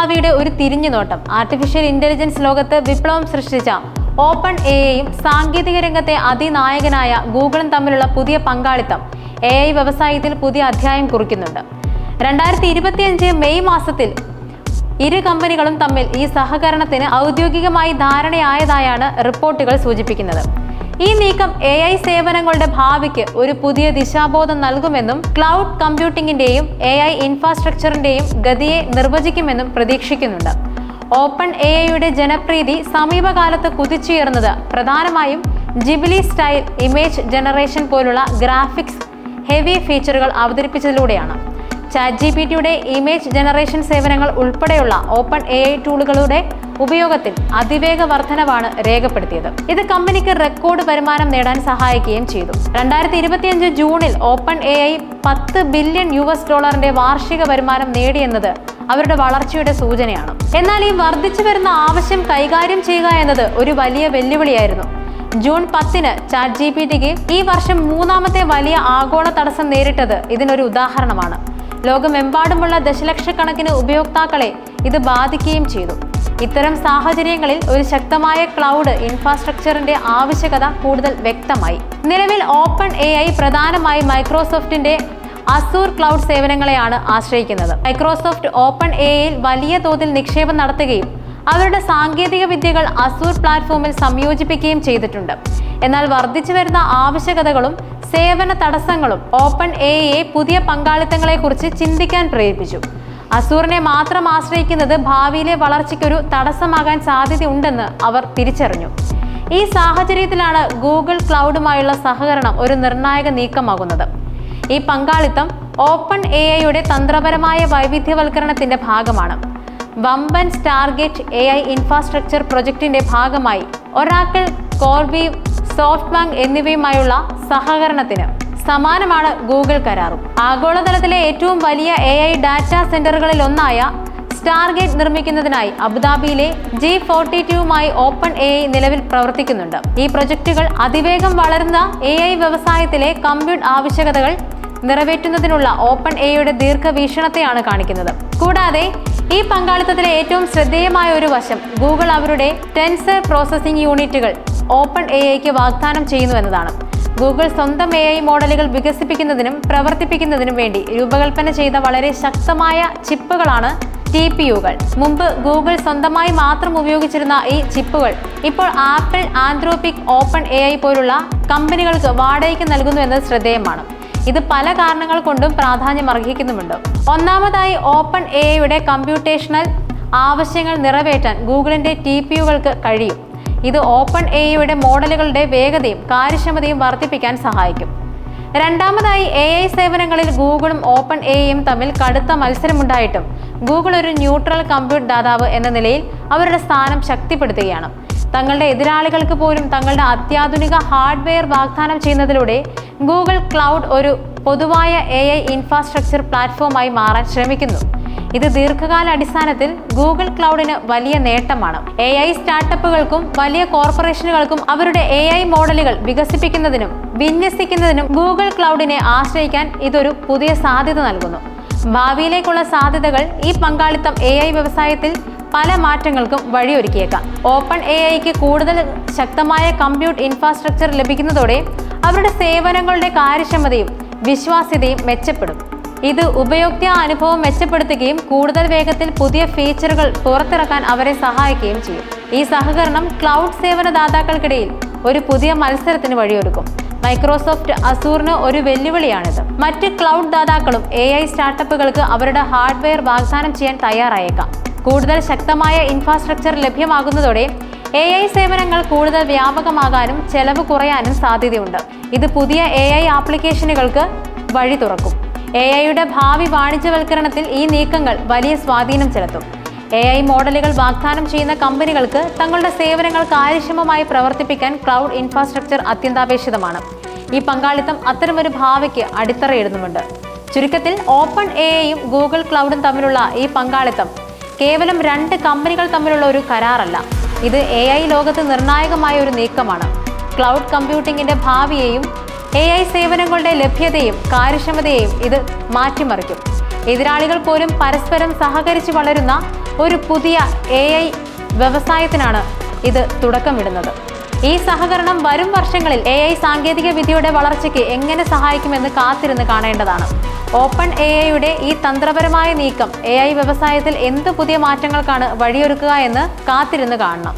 ഭാവിയുടെ ഒരു തിരിഞ്ഞുനോട്ടം. Artificial intelligence ലോകത്ത് വിപ്ലവം സൃഷ്ടിച്ച ഓപ്പൺ എ എയും സാങ്കേതിക രംഗത്തെ അതിനായകനായ ഗൂഗിളും തമ്മിലുള്ള പുതിയ പങ്കാളിത്തം എ ഐ വ്യവസായത്തിൽ പുതിയ അധ്യായം കുറിക്കുന്നുണ്ട്. രണ്ടായിരത്തി ഇരുപത്തിയഞ്ച് മെയ് മാസത്തിൽ ഇരു കമ്പനികളും തമ്മിൽ ഈ സഹകരണത്തിന് ഔദ്യോഗികമായി ധാരണയായതായാണ് റിപ്പോർട്ടുകൾ സൂചിപ്പിക്കുന്നത്. ഈ നീക്കം എ ഐ സേവനങ്ങളുടെ ഭാവിക്ക് ഒരു പുതിയ ദിശാബോധം നൽകുമെന്നും ക്ലൗഡ് കമ്പ്യൂട്ടിംഗിന്റെയും എ ഐ ഇൻഫ്രാസ്ട്രക്ചറിന്റെയും ഗതിയെ നിർവചിക്കുമെന്നും പ്രതീക്ഷിക്കുന്നുണ്ട്. ഓപ്പൺ എ ഐയുടെ ജനപ്രീതി സമീപകാലത്ത് കുതിച്ചുയർന്നത് പ്രധാനമായും ജിബിലി സ്റ്റൈൽ ഇമേജ് ജനറേഷൻ പോലുള്ള ഗ്രാഫിക്സ് ഹെവി ഫീച്ചറുകൾ അവതരിപ്പിച്ചതിലൂടെയാണ്. ചാറ്റ് ജി പി ടിയുടെ ഇമേജ് ജനറേഷൻ സേവനങ്ങൾ ഉൾപ്പെടെയുള്ള ഓപ്പൺ എ ഐ ടൂളുകളുടെ ഉപയോഗത്തിൽ അതിവേഗ വർധനവാണ് രേഖപ്പെടുത്തിയത്. ഇത് കമ്പനിക്ക് റെക്കോർഡ് വരുമാനം നേടാൻ സഹായിക്കുകയും ചെയ്തു. രണ്ടായിരത്തി ഇരുപത്തിയഞ്ച് ജൂണിൽ ഓപ്പൺ എ ഐ പത്ത് ബില്യൺ യു എസ് ഡോളറിന്റെ വാർഷിക വരുമാനം നേടിയെന്നത് അവരുടെ വളർച്ചയുടെ സൂചനയാണ്. എന്നാൽ ഈ വർദ്ധിച്ചു വരുന്ന ആവശ്യം കൈകാര്യം ചെയ്യുക എന്നത് ഒരു വലിയ വെല്ലുവിളിയായിരുന്നു. ജൂൺ പത്തിന് ചാറ്റ് ജി പി ടിക്ക് ഈ വർഷം മൂന്നാമത്തെ വലിയ ആഗോള തടസ്സം നേരിട്ടത് ഇതിനൊരു ഉദാഹരണമാണ്. ലോകമെമ്പാടുമുള്ള ദശലക്ഷക്കണക്കിന് ഉപയോക്താക്കളെ ഇത് ബാധിക്കുകയും ചെയ്തു. ഇത്തരം സാഹചര്യങ്ങളിൽ ഒരു ശക്തമായ ക്ലൗഡ് ഇൻഫ്രാസ്ട്രക്ചറിന്റെ ആവശ്യകത കൂടുതൽ വ്യക്തമായി. നിലവിൽ ഓപ്പൺ എ പ്രധാനമായും മൈക്രോസോഫ്റ്റിന്റെ അസൂർ ക്ലൗഡ് സേവനങ്ങളെയാണ് ആശ്രയിക്കുന്നത്. മൈക്രോസോഫ്റ്റ് ഓപ്പൺ എ ഐയിൽ വലിയ തോതിൽ നിക്ഷേപം നടത്തുകയും അവരുടെ സാങ്കേതിക വിദ്യകൾ അസൂർ പ്ലാറ്റ്ഫോമിൽ സംയോജിപ്പിക്കുകയും ചെയ്തിട്ടുണ്ട്. എന്നാൽ വർദ്ധിച്ചു വരുന്ന ആവശ്യകതകളും സേവന തടസ്സങ്ങളും ഓപ്പൺ എ ഐയെ പുതിയ പങ്കാളിത്തങ്ങളെക്കുറിച്ച് ചിന്തിക്കാൻ പ്രേരിപ്പിച്ചു. അസൂറിനെ മാത്രം ആശ്രയിക്കുന്നത് ഭാവിയിലെ വളർച്ചയ്ക്കൊരു തടസ്സമാകാൻ സാധ്യതയുണ്ടെന്ന് അവർ തിരിച്ചറിഞ്ഞു. ഈ സാഹചര്യത്തിലാണ് ഗൂഗിൾ ക്ലൗഡുമായുള്ള സഹകരണം ഒരു നിർണായക നീക്കമാകുന്നത്. ഈ പങ്കാളിത്തം ഓപ്പൺ എ ഐയുടെ തന്ത്രപരമായ വൈവിധ്യവൽക്കരണത്തിന്റെ ഭാഗമാണ്. വമ്പൻ സ്റ്റാർഗേറ്റ് എ ഐ ഇൻഫ്രാസ്ട്രക്ചർ പ്രൊജക്ടിന്റെ ഭാഗമായി ഒറാക്കിൾ കോർവീവ് സോഫ്റ്റ് ബാങ്ക് എന്നിവയുമായുള്ള സഹകരണത്തിന് സമാനമാണ് ഗൂഗിൾ കരാറും. ആഗോളതലത്തിലെ ഏറ്റവും വലിയ എ ഐ ഡാറ്റ സെന്ററുകളിൽ ഒന്നായ സ്റ്റാർഗേറ്റ് നിർമ്മിക്കുന്നതിനായി അബുദാബിയിലെ ജി ഫോർട്ടി ടുവുമായി ഓപ്പൺ എ ഐ നിലവിൽ പ്രവർത്തിക്കുന്നുണ്ട്. ഈ പ്രൊജക്ടുകൾ അതിവേഗം വളരുന്ന എ ഐ വ്യവസായത്തിലെ കമ്പ്യൂട്ട് ആവശ്യകതകൾ നിറവേറ്റുന്നതിനുള്ള ഓപ്പൺ എയുടെ ദീർഘവീക്ഷണത്തെയാണ് കാണിക്കുന്നത്. കൂടാതെ ഈ പങ്കാളിത്തത്തിലെ ഏറ്റവും ശ്രദ്ധേയമായ ഒരു വശം ഗൂഗിൾ അവരുടെ ടെൻസർ പ്രോസസ്സിംഗ് യൂണിറ്റുകൾ ഓപ്പൺ എ ഐക്ക് വാഗ്ദാനം ചെയ്യുന്നു എന്നതാണ്. ഗൂഗിൾ സ്വന്തം എ ഐ മോഡലുകൾ വികസിപ്പിക്കുന്നതിനും പ്രവർത്തിപ്പിക്കുന്നതിനും വേണ്ടി രൂപകൽപ്പന ചെയ്ത വളരെ ശക്തമായ ചിപ്പുകളാണ് ടി പി യുകൾ. മുമ്പ് ഗൂഗിൾ സ്വന്തമായി മാത്രം ഉപയോഗിച്ചിരുന്ന ഈ ചിപ്പുകൾ ഇപ്പോൾ Apple Anthropic open A I പോലുള്ള കമ്പനികൾക്ക് വാടകയ്ക്ക് നൽകുന്നു എന്നത് ശ്രദ്ധേയമാണ്. ഇത് പല കാരണങ്ങൾ കൊണ്ടും പ്രാധാന്യം അർഹിക്കുന്നുമുണ്ട് ഒന്നാമതായി ഓപ്പൺ എ ഐയുടെ കമ്പ്യൂട്ടേഷണൽ ആവശ്യങ്ങൾ നിറവേറ്റാൻ ഗൂഗിളിന്റെ ടി പി യുകൾക്ക് കഴിയും. ഇത് ഓപ്പൺ എ ഐയുടെ മോഡലുകളുടെ വേഗതയും കാര്യക്ഷമതയും വർദ്ധിപ്പിക്കാൻ സഹായിക്കും. രണ്ടാമതായി എ ഐ സേവനങ്ങളിൽ ഗൂഗിളും ഓപ്പൺ എ ഐയും തമ്മിൽ കടുത്ത മത്സരമുണ്ടായിട്ടും ഗൂഗിൾ ഒരു ന്യൂട്രൽ കമ്പ്യൂട്ട് ദാതാവ് എന്ന നിലയിൽ അവരുടെ സ്ഥാനം ശക്തിപ്പെടുത്തുകയാണ്. തങ്ങളുടെ എതിരാളികൾക്ക് പോലും തങ്ങളുടെ അത്യാധുനിക ഹാർഡ്വെയർ വാഗ്ദാനം ചെയ്യുന്നതിലൂടെ ഗൂഗിൾ ക്ലൗഡ് ഒരു പൊതുവായ എ ഐ ഇൻഫ്രാസ്ട്രക്ചർ പ്ലാറ്റ്ഫോമായി മാറാൻ ശ്രമിക്കുന്നു. ഇത് ദീർഘകാല അടിസ്ഥാനത്തിൽ ഗൂഗിൾ ക്ലൗഡിന് വലിയ നേട്ടമാണ്. എ ഐ സ്റ്റാർട്ടപ്പുകൾക്കും വലിയ കോർപ്പറേഷനുകൾക്കും അവരുടെ എ ഐ മോഡലുകൾ വികസിപ്പിക്കുന്നതിനും വിന്യസിക്കുന്നതിനും ഗൂഗിൾ ക്ലൗഡിനെ ആശ്രയിക്കാൻ ഇതൊരു പുതിയ സാധ്യത നൽകുന്നു. ഭാവിയിലേക്കുള്ള സാധ്യതകൾ ഈ പങ്കാളിത്തം എ ഐ വ്യവസായത്തിൽ പല മാറ്റങ്ങൾക്കും വഴിയൊരുക്കിയേക്കാം. ഓപ്പൺ എ ഐക്ക് കൂടുതൽ ശക്തമായ കമ്പ്യൂട്ട് ഇൻഫ്രാസ്ട്രക്ചർ ലഭിക്കുന്നതോടെ അവരുടെ സേവനങ്ങളുടെ കാര്യക്ഷമതയും വിശ്വാസ്യതയും മെച്ചപ്പെടും. ഇത് ഉപയോക്തൃ അനുഭവം മെച്ചപ്പെടുത്തുകയും കൂടുതൽ വേഗത്തിൽ പുതിയ ഫീച്ചറുകൾ പുറത്തിറക്കാൻ അവരെ സഹായിക്കുകയും ചെയ്യും. ഈ സഹകരണം ക്ലൗഡ് സേവന ദാതാക്കൾക്കിടയിൽ ഒരു പുതിയ മത്സരത്തിന് വഴിയൊരുക്കും. മൈക്രോസോഫ്റ്റ് അസൂറിന് ഒരു വെല്ലുവിളിയാണിത്. മറ്റ് ക്ലൗഡ് ദാതാക്കളും എ ഐ സ്റ്റാർട്ടപ്പുകൾക്ക് അവരുടെ ഹാർഡ്വെയർ വാഗ്ദാനം ചെയ്യാൻ തയ്യാറായേക്കാം. കൂടുതൽ ശക്തമായ ഇൻഫ്രാസ്ട്രക്ചർ ലഭ്യമാകുന്നതോടെ എ ഐ സേവനങ്ങൾ കൂടുതൽ വ്യാപകമാകാനും ചെലവ് കുറയാനും സാധ്യതയുണ്ട്. ഇത് പുതിയ എ ഐ ആപ്ലിക്കേഷനുകൾക്ക് വഴി തുറക്കും. എ ഐയുടെ ഭാവി വാണിജ്യവൽക്കരണത്തിൽ ഈ നീക്കങ്ങൾ വലിയ സ്വാധീനം ചെലുത്തും. എ ഐ മോഡലുകൾ വാഗ്ദാനം ചെയ്യുന്ന കമ്പനികൾക്ക് തങ്ങളുടെ സേവനങ്ങൾ കാര്യക്ഷമമായി പ്രവർത്തിപ്പിക്കാൻ ക്ലൗഡ് ഇൻഫ്രാസ്ട്രക്ചർ അത്യന്താപേക്ഷിതമാണ്. ഈ പങ്കാളിത്തം അത്തരമൊരു ഭാവിക്ക് അടിത്തറയിടുന്നുമുണ്ട്. ചുരുക്കത്തിൽ ഓപ്പൺ എ ഐയും ഗൂഗിൾ ക്ലൗഡും തമ്മിലുള്ള ഈ പങ്കാളിത്തം കേവലം രണ്ട് കമ്പനികൾ തമ്മിലുള്ള ഒരു കരാറല്ല. ഇത് എ ഐ ലോകത്ത് നിർണായകമായ ഒരു നീക്കമാണ്. ക്ലൗഡ് കമ്പ്യൂട്ടിംഗിന്റെ ഭാവിയെയും എ ഐ സേവനങ്ങളുടെ ലഭ്യതയും കാര്യക്ഷമതയെയും ഇത് മാറ്റിമറിക്കും. എതിരാളികൾ പോലും പരസ്പരം സഹകരിച്ച് വളരുന്ന ഒരു പുതിയ എ ഐ വ്യവസായത്തിനാണ് ഇത് തുടക്കമിടുന്നത്. ഈ സഹകരണം വരും വർഷങ്ങളിൽ എ ഐ സാങ്കേതിക വിദ്യയുടെ വളർച്ചയ്ക്ക് എങ്ങനെ സഹായിക്കുമെന്ന് കാത്തിരുന്ന് കാണേണ്ടതാണ്. ഓപ്പൺ എ ഐയുടെ ഈ തന്ത്രപരമായ നീക്കം എ ഐ വ്യവസായത്തിൽ എന്ത് പുതിയ മാറ്റങ്ങൾക്കാണ് വഴിയൊരുക്കുക എന്ന് കാത്തിരുന്ന് കാണണം.